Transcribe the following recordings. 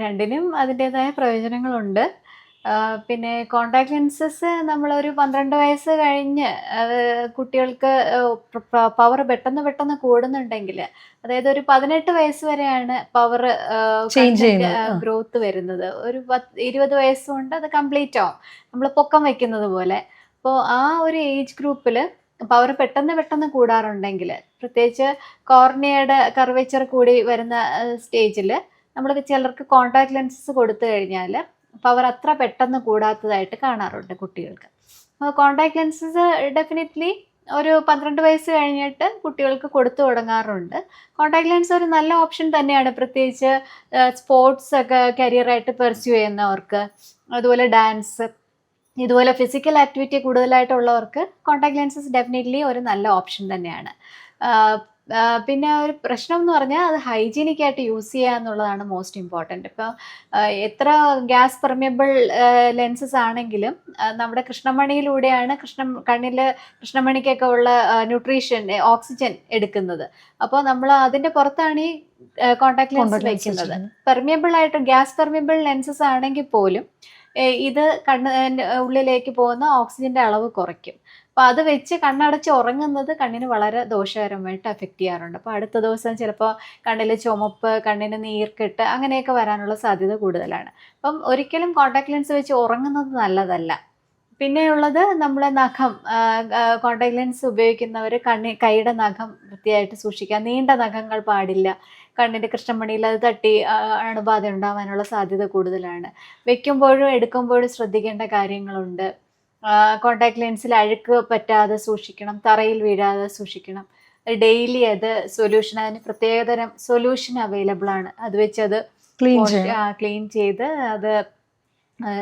രണ്ടിനും അതിന്റെതായ പ്രയോജനങ്ങളുണ്ട്. പിന്നെ കോണ്ടാക്ട് ലെൻസസ് നമ്മളൊരു പന്ത്രണ്ട് വയസ്സ് കഴിഞ്ഞ് അത് കുട്ടികൾക്ക് പവർ പെട്ടെന്ന് പെട്ടെന്ന് കൂടുന്നുണ്ടെങ്കിൽ അതായത് ഒരു പതിനെട്ട് വയസ്സ് വരെയാണ് പവർ ചേഞ്ച് ഗ്രോത്ത് വരുന്നത്. ഒരു പത്ത് ഇരുപത് വയസ്സ് കൊണ്ട് അത് കംപ്ലീറ്റ് ആവും. നമ്മൾ പൊക്കം വെക്കുന്നത് പോലെ. അപ്പോൾ ആ ഒരു ഏജ് ഗ്രൂപ്പിൽ പവർ പെട്ടെന്ന് പെട്ടെന്ന് കൂടാറുണ്ടെങ്കിൽ പ്രത്യേകിച്ച് കോർണിയയുടെ കർവേച്ചർ കൂടി വരുന്ന സ്റ്റേജിൽ നമ്മൾ ചിലർക്ക് കോണ്ടാക്ട് ലെൻസസ് കൊടുത്തു കഴിഞ്ഞാൽ പവർ അത്ര പെട്ടെന്ന് കൂടാത്തതായിട്ട് കാണാറുണ്ട് കുട്ടികൾക്ക്. കോണ്ടാക്ട് ലെൻസസ് ഡെഫിനറ്റ്ലി ഒരു പന്ത്രണ്ട് വയസ്സ് കഴിഞ്ഞിട്ട് കുട്ടികൾക്ക് കൊടുത്തു തുടങ്ങാറുണ്ട്. കോണ്ടാക്ട് ലെൻസ് ഒരു നല്ല ഓപ്ഷൻ തന്നെയാണ്. പ്രത്യേകിച്ച് സ്പോർട്സ് ഒക്കെ കരിയറായിട്ട് പെർസ്യൂ ചെയ്യുന്നവർക്ക് അതുപോലെ ഡാൻസ് ഇതുപോലെ ഫിസിക്കൽ ആക്ടിവിറ്റി കൂടുതലായിട്ടുള്ളവർക്ക് കോണ്ടാക്ട് ലെൻസസ് ഡെഫിനറ്റ്ലി ഒരു നല്ല ഓപ്ഷൻ തന്നെയാണ്. പിന്നെ ഒരു പ്രശ്നം എന്ന് പറഞ്ഞാൽ അത് ഹൈജീനിക് ആയിട്ട് യൂസ് ചെയ്യുക എന്നുള്ളതാണ് മോസ്റ്റ് ഇമ്പോർട്ടന്റ് ഇപ്പോൾ എത്ര ഗ്യാസ് പെർമിയബിൾ ലെൻസസ് ആണെങ്കിലും നമ്മുടെ കൃഷ്ണമണിയിലൂടെയാണ് കൃഷ്ണ കണ്ണിൽ കൃഷ്ണമണിക്കൊക്കെ ഉള്ള ന്യൂട്രീഷൻ ഓക്സിജൻ എടുക്കുന്നത്. അപ്പോൾ നമ്മൾ അതിന്റെ പുറത്താണ് ഈ കോണ്ടാക്ട് ലെൻസ് വയ്ക്കുന്നത് പെർമിയബിൾ ആയിട്ട് ഗ്യാസ് പെർമിയബിൾ ലെൻസസ് ആണെങ്കിൽ പോലും ഇത് കണ്ണ് ഉള്ളിലേക്ക് പോകുന്ന ഓക്സിജന്റെ അളവ് കുറയ്ക്കും. അപ്പോൾ അത് വെച്ച് കണ്ണടച്ച് ഉറങ്ങുന്നത് കണ്ണിന് വളരെ ദോഷകരമായിട്ട് അഫക്റ്റ് ചെയ്യാറുണ്ട്. അപ്പോൾ അടുത്ത ദിവസം ചിലപ്പോൾ കണ്ണിൽ ചുമപ്പ് കണ്ണിന് നീർക്കെട്ട് അങ്ങനെയൊക്കെ വരാനുള്ള സാധ്യത കൂടുതലാണ്. അപ്പം ഒരിക്കലും കോണ്ടാക്ട് ലെൻസ് വെച്ച് ഉറങ്ങുന്നത് നല്ലതല്ല. പിന്നെയുള്ളത് നമ്മളെ നഖം കോണ്ടാക്ട് ലെൻസ് ഉപയോഗിക്കുന്നവർ കണ്ണി കൈയുടെ നഖം വൃത്തിയായിട്ട് സൂക്ഷിക്കുക. നീണ്ട നഖങ്ങൾ പാടില്ല. കണ്ണിന്റെ കൃഷ്ണമണിയിൽ അത് തട്ടി അണുബാധ ഉണ്ടാവാനുള്ള സാധ്യത കൂടുതലാണ്. വെക്കുമ്പോഴും എടുക്കുമ്പോഴും ശ്രദ്ധിക്കേണ്ട കാര്യങ്ങളുണ്ട്. കോണ്ടാക്ട് ലെൻസിൽ അഴുക്ക് പറ്റാതെ സൂക്ഷിക്കണം തറയിൽ വീഴാതെ സൂക്ഷിക്കണം. ഡെയിലി അത് സൊല്യൂഷൻ അതിന് പ്രത്യേകതരം സൊല്യൂഷൻ അവൈലബിൾ ആണ്. അത് വെച്ച് അത് ക്ലീൻ ക്ലീൻ ചെയ്ത് അത്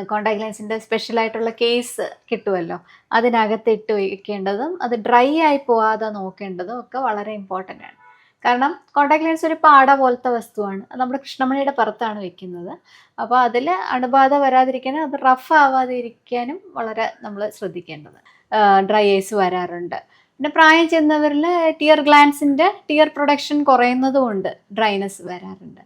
കോണ്ടാക്ട് ലെൻസിന്റെ സ്പെഷ്യൽ ആയിട്ടുള്ള കേസ് കിട്ടുമല്ലോ അതിനകത്ത് ഇട്ട് വയ്ക്കേണ്ടതും അത് ഡ്രൈ ആയി പോവാതെ നോക്കേണ്ടതും ഒക്കെ വളരെ ഇമ്പോർട്ടന്റ് ആണ്. കാരണം കോണ്ടാക്ട് ലെൻസ് ഒരു പാട പോലത്തെ വസ്തുവാണ്. അത് നമ്മുടെ കൃഷ്ണമണിയുടെ പുറത്താണ് വെക്കുന്നത്. അപ്പോൾ അതിൽ അണുബാധ വരാതിരിക്കാനും അത് റഫ് ആവാതെ ഇരിക്കാനും വളരെ നമ്മൾ ശ്രദ്ധിക്കേണ്ടത്. ഡ്രൈ ഐസ് വരാറുണ്ട്. പിന്നെ പ്രായം ചെന്നവരിൽ ടിയർ ഗ്ലാൻസിന്റെ ടിയർ പ്രൊഡക്ഷൻ കുറയുന്നതുകൊണ്ട് ഡ്രൈനസ് ഡ്രൈനെസ് വരാറുണ്ട്.